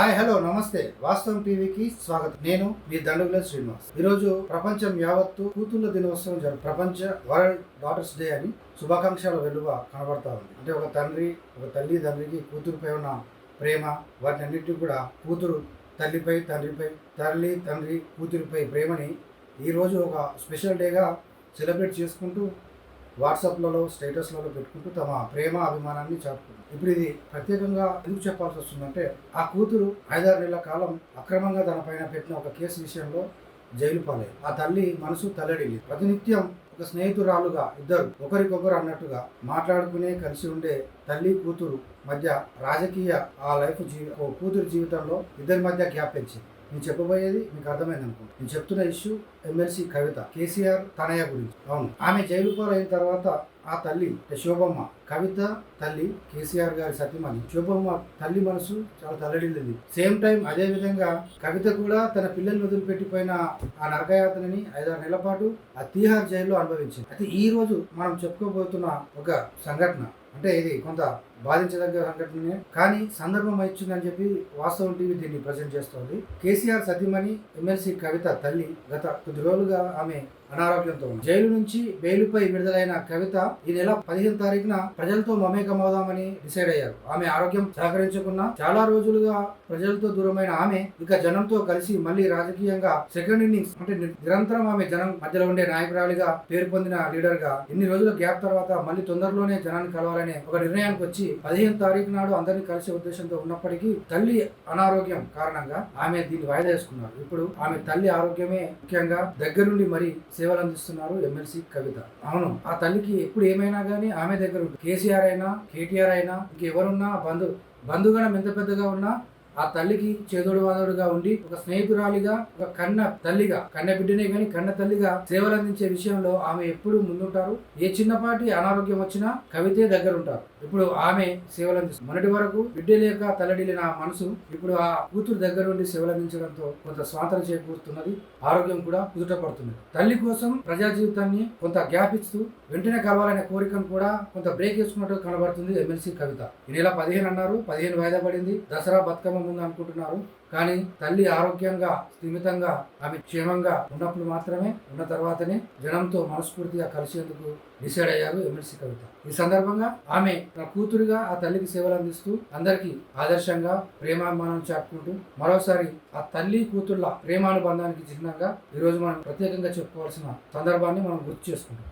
Hi hello నమస్తే. వాస్తవం టీవీకి స్వాగతం. నేను మీ దండగుల శ్రీనివాస్. ఈరోజు ప్రపంచం యావత్తు కూతుళ్ళ దినోత్సవం జరుపు ప్రపంచ వరల్డ్ డాటర్స్ డే అని శుభాకాంక్షల వెలువ కనబడతా ఉంది. అంటే ఒక తండ్రి ఒక తల్లి తండ్రికి కూతురుపై ఉన్న ప్రేమ వాటి అన్నింటినీ కూడా కూతురు తల్లిపై తండ్రిపై తల్లి తండ్రి కూతురిపై ప్రేమని ఈరోజు ఒక స్పెషల్ డేగా సెలబ్రేట్ చేసుకుంటూ వాట్సాప్లలో స్టేటస్లలో పెట్టుకుంటూ తమ ప్రేమ అభిమానాన్ని చాటుకున్నారు ఇప్పుడు ఇది ప్రత్యేకంగా ఎందుకు చెప్పాల్సి వస్తుందంటే ఆ కూతురు ఐదారు నెలల కాలం అక్రమంగా తన పైన పెట్టిన ఒక కేసు విషయంలో జైలు పాలయ్యి ఆ తల్లి మనసు తల్లడిల్లి. ప్రతినిత్యం ఒక స్నేహితురాలుగా ఇద్దరు ఒకరికొకరు అన్నట్టుగా మాట్లాడుకునే కలిసి ఉండే తల్లి కూతురు మధ్య రాజకీయ ఆ లైఫ్ జీవి ఓ కూతురు జీవితంలో ఇద్దరి మధ్య గ్యాప్ పెంచింది. నేను చెప్పబోయేది మీకు అర్థమైంది అనుకుంటా నేను చెప్తున్న ఇష్యూ ఎమ్మెల్సీ కవిత కేసీఆర్ తనయ్య గురించి. అవును. ఆమె జైలు పాలైన తర్వాత ఆ తల్లి అంటే శోభమ్మ కవిత తల్లి కేసీఆర్ గారి సతీమణి. శోభమ్మ తల్లి మనసు చాలా తల్లడిల్లింది. సేమ్ టైం అదే విధంగా కవిత కూడా తన పిల్లల్ని వదిలిపెట్టిపోయిన ఆ నరకయాత్రని ఐదారు నెలల పాటు ఆ తీహార్ జైల్లో అనుభవించింది. అయితే ఈ రోజు మనం చెప్పుకోబోతున్న ఒక సంఘటన అంటే ఇది కొంత బాధించదగ్గ సంఘటనే కానీ సందర్భం ఇచ్చిందని చెప్పి వాస్తవం టీవీ దీన్ని ప్రజెంట్ చేస్తోంది. కేసీఆర్ సతీమణి ఎమ్మెల్సీ కవిత తల్లి గత కొద్ది రోజులుగా ఆమె అనారోగ్యంతో ఉంది. జైలు నుంచి బెయిలుపై విడుదలైన కవిత ఈ నెల పదిహేను తారీఖున ప్రజలతో మమేకమవుదామని డిసైడ్ అయ్యారు. ఆమె ఆరోగ్యం సహకరించకున్నా చాలా రోజులుగా ప్రజలతో దూరమైన ఆమె ఇక జనంతో కలిసి మళ్ళీ రాజకీయంగా సెకండ్ ఇన్నింగ్స్ అంటే నిరంతరం ఆమె జనం మధ్యలో ఉండే నాయకురాలిగా పేరు పొందిన లీడర్గా ఇన్ని రోజుల గ్యాప్ తర్వాత మళ్ళీ తొందరలోనే జనాన్ని కలవాలి కలవాలనే ఒక నిర్ణయానికి వచ్చి పదిహేను తారీఖు నాడు అందరినీ కలిసే ఉద్దేశంతో ఉన్నప్పటికీ తల్లి అనారోగ్యం కారణంగా ఆమె దీన్ని వాయిదా వేసుకున్నారు. ఇప్పుడు ఆమె తల్లి ఆరోగ్యమే ముఖ్యంగా దగ్గరుండి మరి సేవలు అందిస్తున్నారు ఎమ్మెల్సీ కవిత. అవును ఆ తల్లికి ఎప్పుడు ఏమైనా కానీ ఆమె దగ్గర కేసీఆర్ అయినా కేటీఆర్ అయినా ఇంకెవరున్నా బంధు బంధుగణం ఎంత పెద్దగా ఉన్నా ఆ తల్లికి చేదోడు వాదోడుగా ఉండి ఒక స్నేహితురాలిగా ఒక కన్న తల్లిగా కన్న బిడ్డనే కానీ కన్న తల్లిగా సేవలు అందించే విషయంలో ఆమె ఎప్పుడు ముందుంటారు. ఏ చిన్నపాటి అనారోగ్యం వచ్చినా కవితే దగ్గర ఉంటారు ఇప్పుడు ఆమె సేవలు అందిస్తుంది మొన్నటి వరకు బిడ్డ లేక తల్లడిల్లిన ఆ మనసు ఇప్పుడు ఆ కూతురు దగ్గర ఉండి సేవలు అందించడంతో కొంత స్వాతంత్రం చేకూరుతున్నది. ఆరోగ్యం కూడా కుదుటపడుతున్నది తల్లి కోసం ప్రజా జీవితాన్ని కొంత గ్యాప్ ఇస్తూ వెంటనే కలవాలనే కోరికను కూడా కొంత బ్రేక్ వేసుకున్నట్టు కనబడుతుంది ఎమ్మెల్సీ కవిత. ఈ నెల పదిహేను అన్నారు. పదిహేను వాయిదా పడింది. దసరా బతుకమ్మ ముందు అనుకుంటున్నారు. కానీ తల్లి ఆరోగ్యంగా స్థిమితంగా ఆమె క్షేమంగా ఉన్నప్పుడు మాత్రమే ఉన్న తర్వాతనే జనంతో మనస్ఫూర్తిగా కలిసేందుకు డిసైడ్ అయ్యారు ఎమ్మెల్సీ కవిత. ఈ సందర్భంగా ఆమె తన కూతురుగా ఆ తల్లికి సేవలు అందిస్తూ అందరికీ ఆదర్శంగా ప్రేమాభిమానం చాటుకుంటూ మరోసారి ఆ తల్లి కూతుళ్ళ ప్రేమానుబంధానికి చిహ్నంగా ఈరోజు మనం ప్రత్యేకంగా చెప్పుకోవాల్సిన సందర్భాన్ని మనం గుర్తు చేసుకుంటాం